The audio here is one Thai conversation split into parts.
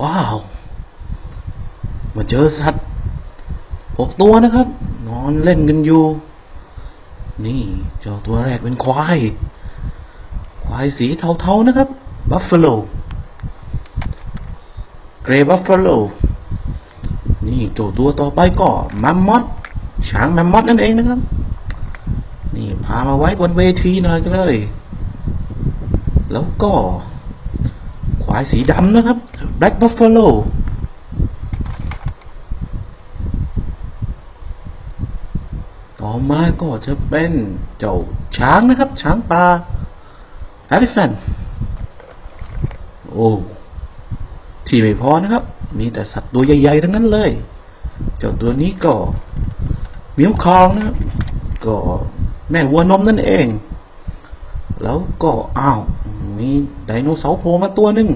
ว้าว มาเจอสัตว์หกตัวนะครับ นอนเล่นกันอยู่ นี่เจ้าตัวแรกเป็นควาย ควายสีเทาๆนะครับบัฟฟาโลเกรย์บัฟฟาโลนี่เจ้าตัวต่อไปก็มัมมอสช้างมัมมอสนั่นเองนะครับ นี่พามาไว้บนเวทีหน่อยกันเลย แล้วก็ วายสีดำนะครับ Black Buffalo ต่อมาก็จะเป็นเจ้าช้างนะครับ ช้างป่า Elephant โอ้ ที่ไม่พอนะครับ มีแต่สัตว์ตัวใหญ่ๆ ทั้งนั้นเลย เจ้าตัวนี้ก็มิวคองนะครับ ก็แม่วัวนมนั่นเอง แล้วก็อ้าวมีไดโนเสาร์โผล่มาตัวหนึ่ง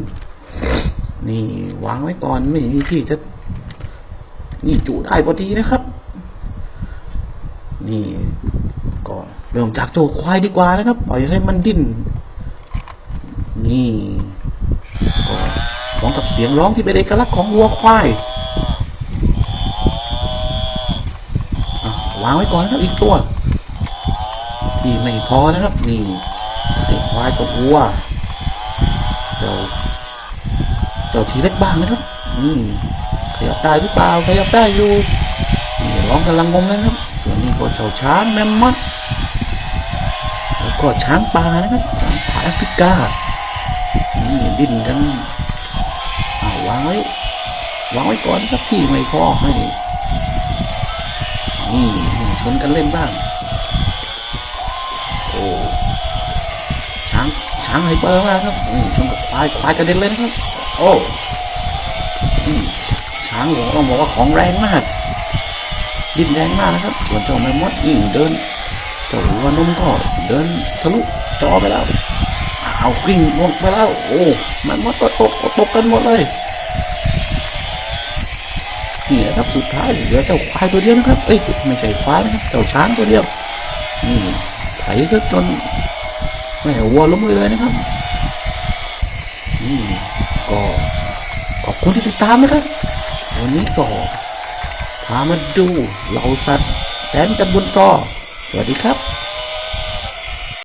นี่วางไว้ก่อนไม่มีที่จะ นี่จุได้พอดีนะครับ นี่ก็เริ่มจากโจควายดีกว่านะครับปล่อยให้มันดิ้นนี่ก็พร้อมกับเสียงร้องที่เป็นเอกลักษณ์ของวัวควายวางไว้ก่อนนะครับอีกตัว ที่ไม่พอนะครับนี่ ควายกับวัวเจ้าเจ้าทีเล็กบ้างนะครับ อืมขยับได้หรือเปล่าขยับได้อยู่นี่ร้องกำลังงงนะครับ ส่วนนี้ก็เจ้าช้างแมมมอสแล้วก็ช้างป่านะครับช้างป่าแอฟริกานี่ดิ้นกันเอาวางไว้วางไว้ก่อนนะครับที่ไม่พอให้นี่ชนกันเล่นบ้าง ช้างไฮเปอร์มากครับอืมชนกับควายควายกระเด็นเลยนะครับ โอ้ช้างผมต้องบอกว่าของแรงมาก ดินแรงมากนะครับ ส่วนเจ้าแมมมอสนี่เดินเจ้าวัวนมก็เดินทะลุจอไปแล้ว เอากิ้งลงไปแล้ว โอ้แมมมอสก็ตกตกกันหมดเลยนี่นะครับสุดท้ายเหลือเจ้าควายตัวเดียวนะครับ เอ้ยไม่ใช่ควายนะครับเจ้าช้างตัวเดียวนี่ไถซะจน แม่วัวล้มเลยนะครับนี่ก็ขอบคุณที่ติดตามนะครับ วันนี้ก็พามาดูเหล่าสัตว์แสนจะบนต่อสวัสดีครับ